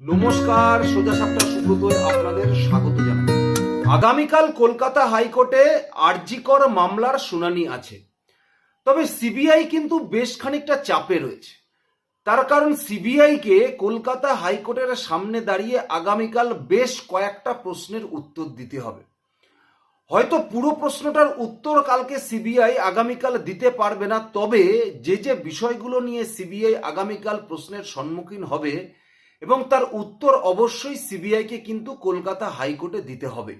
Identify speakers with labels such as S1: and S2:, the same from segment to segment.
S1: নমস্কার, সোজা সাপটা সুব্রতয় আপনাদের স্বাগত জানাই। আগামীকাল কলকাতা হাইকোর্টে আরজিকর মামলার শুনানি আছে। তবে সিবিআই কিন্তু বেশ খানিকটা চাপে রয়েছে। তার কারণ সিবিআইকে কলকাতা হাইকোর্টের সামনে দাঁড়িয়ে আগামীকাল বেশ কয়েকটা প্রশ্নের উত্তর দিতে হবে। হয়তো পুরো প্রশ্নটার উত্তর কালকে সিবিআই আগামীকাল দিতে পারবে না, তবে যে যে বিষয়গুলো নিয়ে সিবিআই আগামীকাল প্রশ্নের সম্মুখীন হবে এবং তার উত্তর অবশ্যই সিবিআইকে কিন্তু কলকাতা হাইকোর্টে দিতে হবে।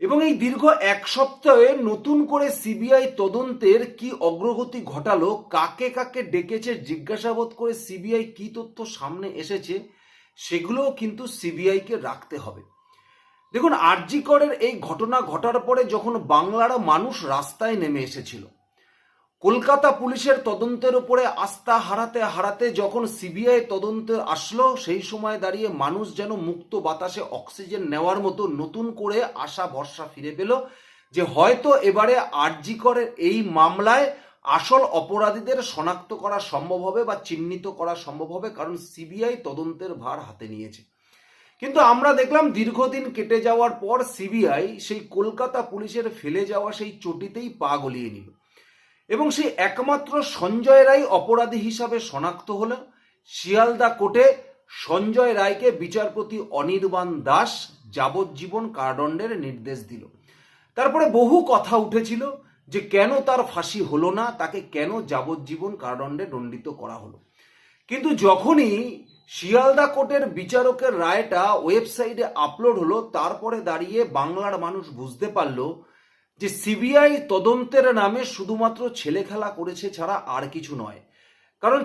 S1: এবং এই দীর্ঘ এক সপ্তাহে নতুন করে সিবিআই তদন্তের কি অগ্রগতি ঘটালো, কাকে কাকে ডেকেছে, জিজ্ঞাসাবাদ করে সিবিআই কি তথ্য সামনে এসেছে, সেগুলোও কিন্তু সিবিআইকে রাখতে হবে। দেখুন আরজিকরের এই ঘটনা ঘটার পরে যখন বাংলার মানুষ রাস্তায় নেমে এসেছিল কলকাতা পুলিশের তদন্তের উপরে আস্থা হারাতে হারাতে যখন সিবিআই তদন্তে আসলো, সেই সময় দাঁড়িয়ে মানুষ যেন মুক্ত বাতাসে অক্সিজেন নেওয়ার মতো নতুন করে আশা ভরসা ফিরে পেল যে হয়তো এবারে আরজিকরের এই মামলায় আসল অপরাধীদের শনাক্ত করা সম্ভব হবে বা চিহ্নিত করা সম্ভব হবে, কারণ সিবিআই তদন্তের ভার হাতে নিয়েছে। কিন্তু আমরা দেখলাম দীর্ঘদিন কেটে যাওয়ার পর সিবিআই সেই কলকাতা পুলিশের ফেলে যাওয়া সেই চটিতেই পা গলিয়ে নিল। এবং সেই একমাত্র সঞ্জয় রায় অপরাধী হিসাবে শনাক্ত হলো শিয়ালদা কোর্টে সঞ্জয় রায়কে বিচারপতি অনির্বাণ দাস যাবজ্জীবন কারাদণ্ডের নির্দেশ দিল। তারপরে বহু কথা উঠেছিল যে কেন তার ফাঁসি হলো না, তাকে কেন যাবজ্জীবন কারাদণ্ডে দণ্ডিত করা হলো। কিন্তু যখনই শিয়ালদা কোর্টের বিচারকের রায়টা ওয়েবসাইটে আপলোড হলো, তারপরে দাঁড়িয়ে বাংলার মানুষ বুঝতে পারল যে সিবিআই তদন্তের নামে শুধুমাত্র ছেলে খেলা করেছে ছাড়া আর কিছু নয়। কারণ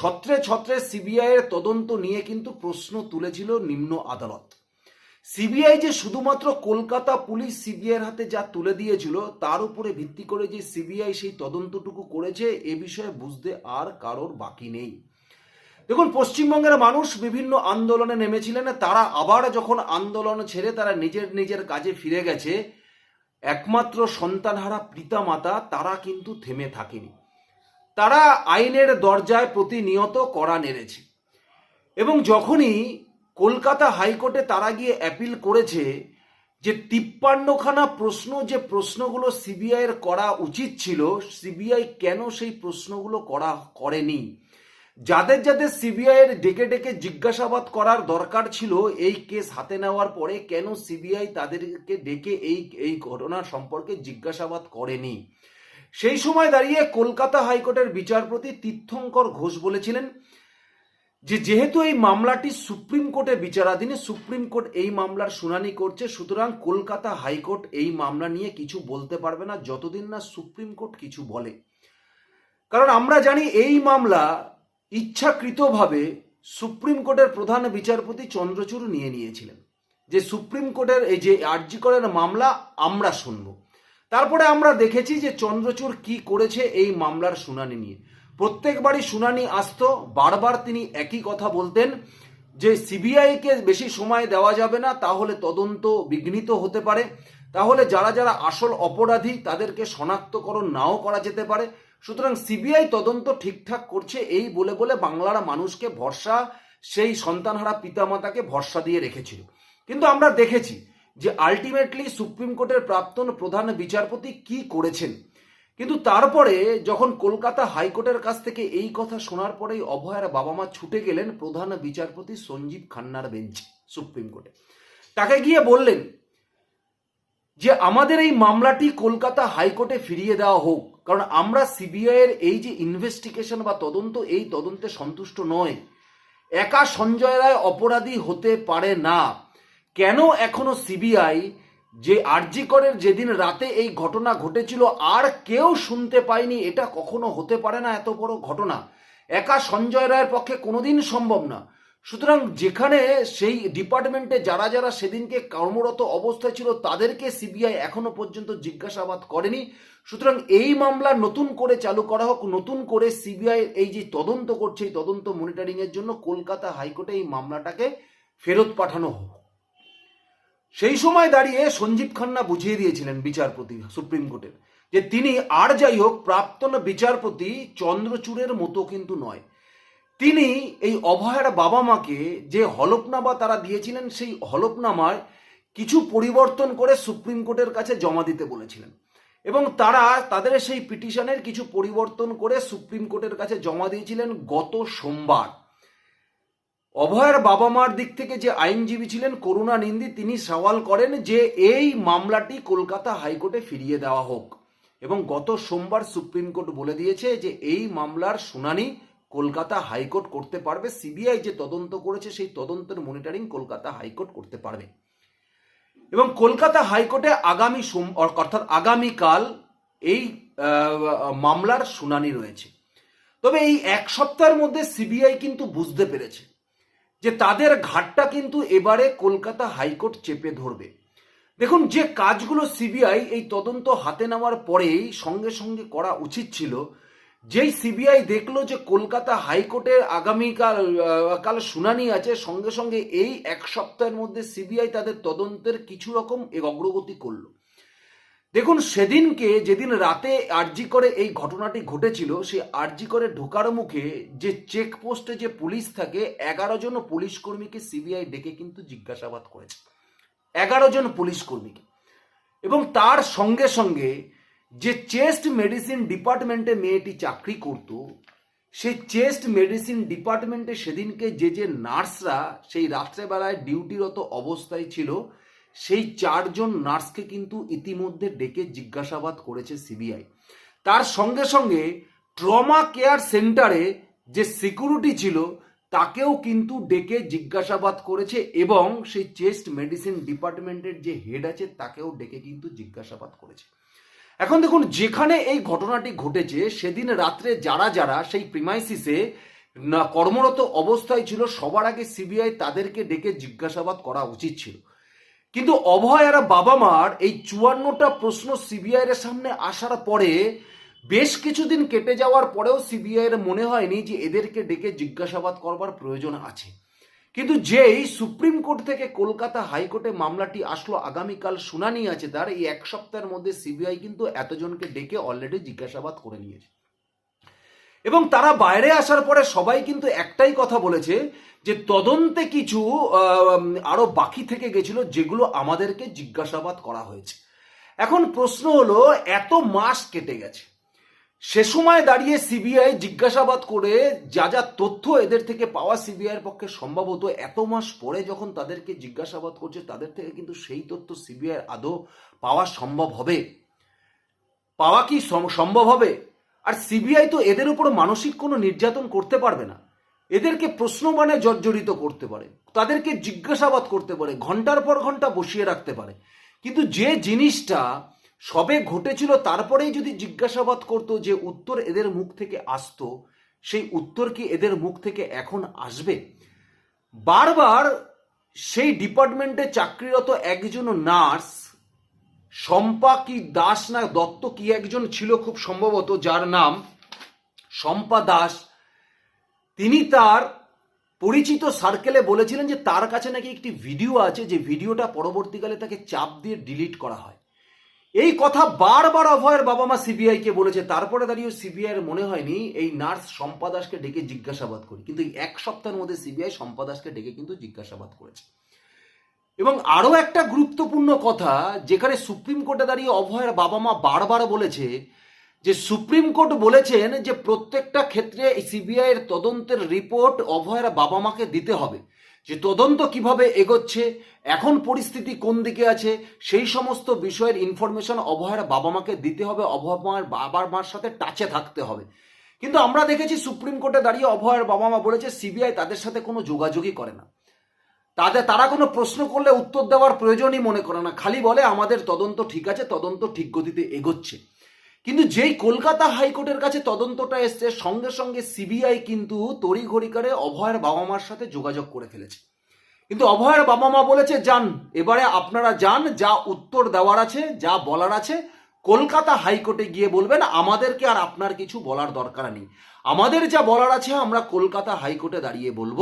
S1: ছত্রে ছত্রে সিবিআই এর তদন্ত নিয়ে কিন্তু প্রশ্ন তুলেছিল নিম্ন আদালত। সিবিআই যে শুধুমাত্র কলকাতা পুলিশ সিবিআইয়ের হাতে যা তুলে দিয়েছিল, তার উপরে ভিত্তি করে যে সিবিআই সেই তদন্তটুকু করেছে, এ বিষয়ে বুঝতে আর কারোর বাকি নেই। দেখুন, পশ্চিমবঙ্গের মানুষ বিভিন্ন আন্দোলনে নেমেছিলেন, তারা আবার যখন আন্দোলন ছেড়ে তারা নিজের নিজের কাজে ফিরে গেছে একমাত্র সন্তানহারা পিতা মাতা তারা কিন্তু থেমে থাকেনি। তারা আইনের দরজায় প্রতিনিয়ত করা নেড়েছে এবং যখনই কলকাতা হাইকোর্টে তারা গিয়ে অ্যাপিল করেছে যে তিপ্পান্নখানা প্রশ্ন যে প্রশ্নগুলো সিবিআইয়ের করা উচিত ছিল, সিবিআই কেন সেই প্রশ্নগুলো করা করেনি? যাদের যাদের সিবিআই এর ডেকে ডেকে জিজ্ঞাসাবাদ করার দরকার ছিল, এই কেস হাতে নেওয়ার পরে কেন সিবিআই তাদেরকে ডেকে এই এই ঘটনার সম্পর্কে জিজ্ঞাসাবাদ করেনি? সেই সময় দাঁড়িয়ে কলকাতা হাইকোর্টের বিচারপতি তীর্থঙ্কর ঘোষ বলেছিলেন যে, যেহেতু এই মামলাটি সুপ্রিম কোর্টে বিচারাধীনে, সুপ্রিম কোর্ট এই মামলার শুনানি করছে, সুতরাং কলকাতা হাইকোর্ট এই মামলা নিয়ে কিছু বলতে পারবে না, যতদিন না সুপ্রিম কোর্ট কিছু বলে। কারণ আমরা জানি এই মামলা ইচ্ছাকৃতভাবে সুপ্রিম কোর্টের প্রধান বিচারপতি চন্দ্রচূড় নিয়ে নিয়েছিলেন। যে সুপ্রিম কোর্টের এই যে আর্জিকরের মামলা, আমরা শুনব। তারপরে আমরা দেখেছি যে চন্দ্রচূড় কি করেছে এই মামলার শুনানি নিয়ে। প্রত্যেকবারই শুনানি আসত, বারবার তিনি একই কথা বলতেন, যে সিবিআইকে বেশি সময় দেওয়া যাবে না, তাহলে তদন্ত বিঘ্নিত হতে পারে। তাহলে যারা যারা আসল অপরাধী, তাদেরকে শনাক্তকরণ নাও করা যেতে পারে। সুতরাং সিবিআই তদন্ত ঠিকঠাক করছে এই বলে বলে বাংলার মানুষকে ভরসা, সেই সন্তানহারা পিতামাতাকে ভরসা দিয়ে রেখেছিল। কিন্তু আমরা দেখেছি যে আলটিমেটলি সুপ্রিম কোর্টের প্রাক্তন প্রধান বিচারপতি কি করেছেন। কিন্তু তারপরে যখন কলকাতা হাইকোর্টের কাছ থেকে এই কথা শোনার পরেই অভয়ের বাবা মা ছুটে গেলেন প্রধান বিচারপতি সঞ্জীব খান্নার বেঞ্চে সুপ্রিম কোর্টে। তাকে গিয়ে বললেন যে আমাদের এই মামলাটি কলকাতা হাইকোর্টে ফিরিয়ে দেওয়া হোক, কারণ আমরা সিবিআই এর এই যে ইনভেস্টিগেশন বা তদন্ত, এই তদন্তে সন্তুষ্ট নয় একা সঞ্জয় রায় অপরাধী হতে পারে না। কেন এখনও সিবিআই যে আরজিকরের যেদিন রাতে এই ঘটনা ঘটেছিল, আর কেউ শুনতে পায়নি, এটা কখনো হতে পারে না এত বড় ঘটনা। একা সঞ্জয় রায়ের পক্ষে কোনোদিন সম্ভব না। সুতরাং যেখানে সেই ডিপার্টমেন্টে যারা যারা সেদিনকে কর্মরত অবস্থায় ছিল, তাদেরকে সিবিআই এখনও পর্যন্ত জিজ্ঞাসাবাদ করেনি। সুতরাং এই মামলা নতুন করে চালু করা হোক, নতুন করে সিবিআই এই যে তদন্ত করছে, এই তদন্ত মনিটরিং এর জন্য কলকাতা হাইকোর্টে এই মামলাটাকে ফেরত পাঠানো হোক। সেই সময় দাঁড়িয়ে সঞ্জীব খান্না বুঝিয়ে দিয়েছিলেন বিচারপতি, সুপ্রিম কোর্টের, যে তিনি আর যাই হোক, প্রাক্তন বিচারপতি চন্দ্রচূড়ের মতো কিন্তু নয়। তিনি এই অভয়ার বাবা মাকে যে হলফনামা তারা দিয়েছিলেন, সেই হলফনামায় কিছু পরিবর্তন করে সুপ্রিম কোর্টের কাছে জমা দিতে বলেছিলেন। এবং তারা তাদের সেই পিটিশনের কিছু পরিবর্তন করে সুপ্রিম কোর্টের কাছে জমা দিয়েছিলেন গত সোমবার। অভয়ের বাবা মার দিক থেকে যে আইনজীবী ছিলেন করুণা নিন্দি, তিনি সওয়াল করেন যে এই মামলাটি কলকাতা হাইকোর্টে ফিরিয়ে দেওয়া হোক। এবং গত সোমবার সুপ্রিম কোর্ট বলে দিয়েছে যে এই মামলার শুনানি কলকাতা হাইকোর্ট করতে পারবে। সিবিআই যে তদন্ত করেছে, সেই তদন্তের মনিটরিং কলকাতা হাইকোর্ট করতে পারবে। এবং কলকাতা হাইকোর্টে আগামী অর্থাৎ আগামীকাল এই মামলার শুনানি রয়েছে। তবে এই এক সপ্তাহের মধ্যে সিবিআই কিন্তু বুঝতে পেরেছে যে তাদের ঘাটটা কিন্তু এবারে কলকাতা হাইকোর্ট চেপে ধরবে। দেখুন, যে কাজগুলো সিবিআই এই তদন্ত হাতে নেওয়ার পরেই সঙ্গে সঙ্গে করা উচিত ছিল যেই সিবিআই দেখল যে কলকাতা হাইকোর্টে আগামীকাল কাল শুনানি আছে, সঙ্গে সঙ্গে এই এক সপ্তাহের মধ্যে সিবিআই তাদের তদন্তের কিছু রকম অগ্রগতি করল। দেখুন, সেদিনকে যেদিন রাতে আরজি করে এই ঘটনাটি ঘটেছিল সেই আরজি করে ঢোকার মুখে যে চেকপোস্টে যে পুলিশ থাকে, এগারো জন পুলিশ কর্মীকে সিবিআই ডেকে কিন্তু জিজ্ঞাসাবাদ করেছে। এগারো জন পুলিশ কর্মীকে। এবং তার সঙ্গে সঙ্গে যে চেস্ট মেডিসিন ডিপার্টমেন্টে মেয়েটি চাকরি করত, সেই চেস্ট মেডিসিন ডিপার্টমেন্টে সেদিনকে যে যে নার্সরা সেই রাত্রেবেলায় ডিউটিরত অবস্থায় ছিল, সেই চারজন নার্সকে কিন্তু ইতিমধ্যে ডেকে জিজ্ঞাসাবাদ করেছে সিবিআই। তার সঙ্গে সঙ্গে ট্রমা কেয়ার সেন্টারে যে সিকিউরিটি ছিল, তাকেও কিন্তু ডেকে জিজ্ঞাসাবাদ করেছে এবং সেই চেস্ট মেডিসিন ডিপার্টমেন্টের যে হেড আছে, তাকেও ডেকে কিন্তু জিজ্ঞাসাবাদ করেছে। এখন দেখুন, যেখানে এই ঘটনাটি ঘটেছে, সেদিন রাত্রে যারা যারা সেই প্রিমাইসিসে কর্মরত অবস্থায় ছিল, সবার আগে সিবিআই তাদেরকে ডেকে জিজ্ঞাসাবাদ করা উচিত ছিল। কিন্তু অভয় আর বাবা মার এই চুয়ান্নটা প্রশ্ন সিবিআই এর সামনে আসার পরে বেশ কিছুদিন কেটে যাওয়ার পরেও সিবিআই এর মনে হয়নি যে এদেরকে ডেকে জিজ্ঞাসাবাদ করবার প্রয়োজন আছে। কিন্তু যেই সুপ্রিম কোর্ট থেকে কলকাতা হাইকোর্টে মামলাটি আসলো, আগামীকাল শুনানি আছে তার, এই এক সপ্তাহের মধ্যে সিবিআই কিন্তু এতজনকে ডেকে অলরেডি জিজ্ঞাসাবাদ করে নিয়েছে। এবং তারা বাইরে আসার পরে সবাই কিন্তু একটাই কথা বলেছে যে তদন্তে কিছু আরও বাকি থেকে গেছিল যেগুলো আমাদেরকে জিজ্ঞাসাবাদ করা হয়েছে। এখন প্রশ্ন হলো, এত মাস কেটে গেছে। সে সময় দাঁড়িয়ে সিবিআই জিজ্ঞাসাবাদ করে যা যা তথ্য এদের থেকে পাওয়া সিবিআই এর পক্ষে সম্ভব হতো এত মাস পরে যখন তাদেরকে জিজ্ঞাসাবাদ করছে, তাদের থেকে কিন্তু সেই তথ্য সিবিআই আদৌ পাওয়া সম্ভব হবে। পাওয়া কি সম্ভব হবে? আর সিবিআই তো এদের উপর মানসিক কোনো নির্যাতন করতে পারবে না। এদেরকে প্রশ্ন মানে জর্জরিত করতে পারে। তাদেরকে জিজ্ঞাসাবাদ করতে পারে। ঘণ্টার পর ঘণ্টা বসিয়ে রাখতে পারে। কিন্তু যে জিনিসটা সবে ঘটেছিল, তারপরেই যদি জিজ্ঞাসাবাদ করতো যে উত্তর এদের মুখ থেকে আসতো, সেই উত্তর কি এদের মুখ থেকে এখন আসবে? বারবার সেই ডিপার্টমেন্টে চাকরিরত একজন নার্স, শম্পা কি দাস না দত্ত কি একজন ছিল খুব সম্ভবত, যার নাম শম্পা দাস, তিনি তার পরিচিত সার্কেলে বলেছিলেন যে তার কাছে নাকি একটি ভিডিও আছে, যে ভিডিওটা পরবর্তীকালে তাকে চাপ দিয়ে ডিলিট করা হয়। এই কথা বারবার অভয়ের বাবা মা সিবিআই কে বলেছে। তারপরে দাঁড়িয়ে সিবিআই এর মনে হয়নি, এই নার্স শম্পা দাসকে ডেকে জিজ্ঞাসাবাদ করি। কিন্তু এক সপ্তাহের মধ্যে সিবিআই শম্পা দাসকে ডেকে কিন্তু জিজ্ঞাসাবাদ করেছে। এবং আরও একটা গুরুত্বপূর্ণ কথা, যেখানে সুপ্রিম কোর্টে দাঁড়িয়ে অভয়ের বাবা মা বারবার বলেছে যে, সুপ্রিম কোর্ট বলেছেন যে, প্রত্যেকটা ক্ষেত্রে সিবিআই এর তদন্তের রিপোর্ট অভয়ের বাবা মাকে দিতে হবে। যে তদন্ত কীভাবে এগোচ্ছে, এখন পরিস্থিতি কোন দিকে আছে, সেই সমস্ত বিষয়ের ইনফরমেশন অভয়ের বাবা মাকে দিতে হবে, অভয় মায়ের বাবার মার সাথে টাচে থাকতে হবে। কিন্তু আমরা দেখেছি সুপ্রিম কোর্টে দাঁড়িয়ে অভয়ের বাবা মা বলেছে সিবিআই তাদের সাথে কোনো যোগাযোগই করে না। তাদের, তারা কোনো প্রশ্ন করলে উত্তর দেওয়ার প্রয়োজনই মনে করে না, খালি বলে আমাদের তদন্ত ঠিক আছে, তদন্ত ঠিক গতিতে এগোচ্ছে। কিন্তু যেই কলকাতা হাইকোর্টের কাছে তদন্তটা এসছে, সঙ্গে সঙ্গে সিবিআই কিন্তু তড়িঘড়ি করে অভয়ের বাবা মার সাথে যোগাযোগ করে ফেলেছে। কিন্তু অভয়ের বাবা মা বলেছে, যান, এবারে আপনারা যান, যা উত্তর দেওয়ার আছে, যা বলার আছে, কলকাতা হাইকোর্টে গিয়ে বলবেন, আমাদেরকে আর আপনার কিছু বলার দরকার নেই। আমাদের যা বলার আছে, আমরা কলকাতা হাইকোর্টে দাঁড়িয়ে বলব।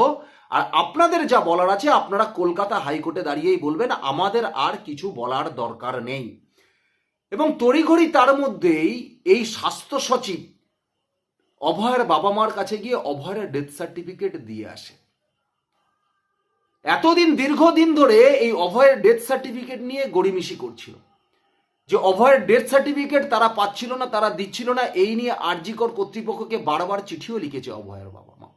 S1: আর আপনাদের যা বলার আছে, আপনারা কলকাতা হাইকোর্টে দাঁড়িয়েই বলবেন, আমাদের আর কিছু বলার দরকার নেই। এবং তড়িঘড়ি তার মধ্যেই এই স্বাস্থ্য সচিব অভয়ের বাবা মার কাছে গিয়ে অভয়ের ডেথ সার্টিফিকেট দিয়ে আসে। এতদিন, দীর্ঘদিন ধরে এই অভয়ের ডেথ সার্টিফিকেট নিয়ে গড়িমিশি করছিল। যে অভয়ের ডেথ সার্টিফিকেট তারা পাচ্ছিল না, তারা দিচ্ছিল না, এই নিয়ে আরজিকর কর্তৃপক্ষকে বারবার চিঠিও লিখেছে অভয়ের বাবা মা।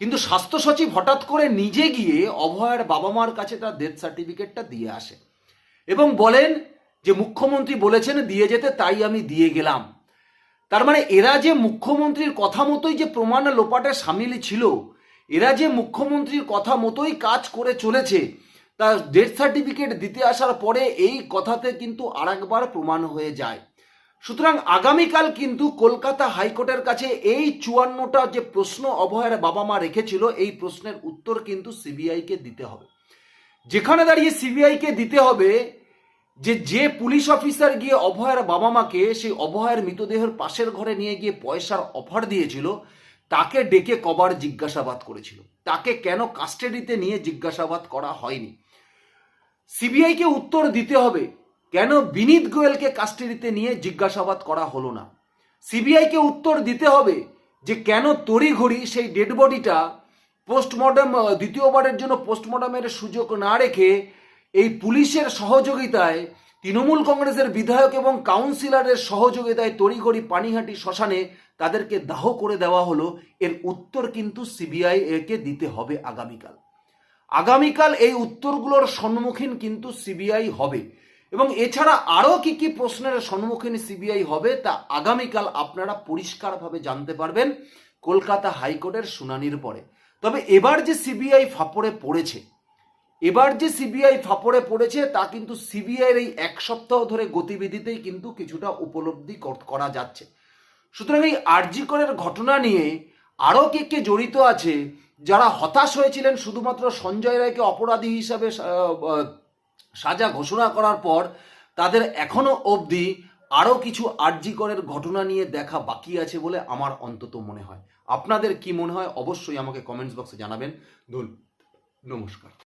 S1: কিন্তু স্বাস্থ্য সচিব হঠাৎ করে নিজে গিয়ে অভয়ের বাবা মার কাছে তার ডেথ সার্টিফিকেটটা দিয়ে আসে এবং বলেন যে মুখ্যমন্ত্রী বলেছেন দিয়ে যেতে, তাই আমি দিয়ে গেলাম। তার মানে এরা যে মুখ্যমন্ত্রীর কথা মতোই যে প্রমাণ লোপাটে সামিল ছিল, এরা যে মুখ্যমন্ত্রীর কথা মতোই কাজ করে চলেছে তা ডেথ সার্টিফিকেট দিতে আসার পরে এই কথাতে কিন্তু আরেকবার প্রমাণ হয়ে যায়। সুতরাং আগামীকাল কিন্তু কলকাতা হাইকোর্টের কাছে এই চুয়ান্নটা যে প্রশ্ন অভয়ের বাবা মা রেখেছিল, এই প্রশ্নের উত্তর কিন্তু সিবিআইকে দিতে হবে। যেখানে দাঁড়িয়ে সিবিআইকে দিতে হবে যে যে পুলিশ অফিসার গিয়ে অভয়ের বাবা মাকে সেই অভয়ের মৃতদেহের পাশের ঘরে নিয়ে গিয়ে পয়সার অফার দিয়েছিল, তাকে ডেকে কবার জিজ্ঞাসাবাদ করেছিল। তাকে কেন কাস্টাডিতে নিয়ে জিজ্ঞাসাবাদ করা হয়নি? সিবিআইকে উত্তর দিতে হবে, কেন বিনীত গোয়েলকে কাস্টাডিতে নিয়ে জিজ্ঞাসাবাদ করা হলো না? সিবিআইকে উত্তর দিতে হবে যে, কেন তড়িঘড়ি সেই ডেড বডিটা পোস্টমর্টম, দ্বিতীয়বারের জন্য পোস্টমর্টমের সুযোগ না রেখে এই পুলিশের সহযোগিতায় তৃণমূল কংগ্রেসের বিধায়ক এবং কাউন্সিলরের সহযোগিতায় তড়িঘড়ি পানিহাটি শ্মশানে তাদেরকে দাহ করে দেওয়া হলো। এর উত্তর কিন্তু সিবিআই একে দিতে হবে আগামীকাল। আগামীকাল এই উত্তরগুলোর সম্মুখীন কিন্তু সিবিআই হবে। এবং এছাড়া আরও কি কি প্রশ্নের সম্মুখীন সিবিআই হবে তা আগামীকাল আপনারা পরিষ্কারভাবে জানতে পারবেন। কলকাতা হাইকোর্টের শুনানির পরে। তবে এবার যে সিবিআই ফাপড়ে পড়েছে এবার যে সিবিআই ফাপড়ে পড়েছে, তা কিন্তু সিবিআইয়ের এই এক সপ্তাহ ধরে গতিবিধিতেই কিন্তু কিছুটা উপলব্ধি করা যাচ্ছে। সুতরাং এই আরজিকরের ঘটনা নিয়ে আরও কে কে জড়িত আছে, যারা হতাশ হয়েছিলেন শুধুমাত্র সঞ্জয় রায়কে অপরাধী হিসাবে সাজা ঘোষণা করার পর, তাদের এখনও অবধি আরও কিছু আরজিকরের ঘটনা নিয়ে দেখা বাকি আছে বলে আমার অন্তত মনে হয়। আপনাদের কি মনে হয়? অবশ্যই আমাকে কমেন্টস বক্সে জানাবেন। ধন্যবাদ নমস্কার।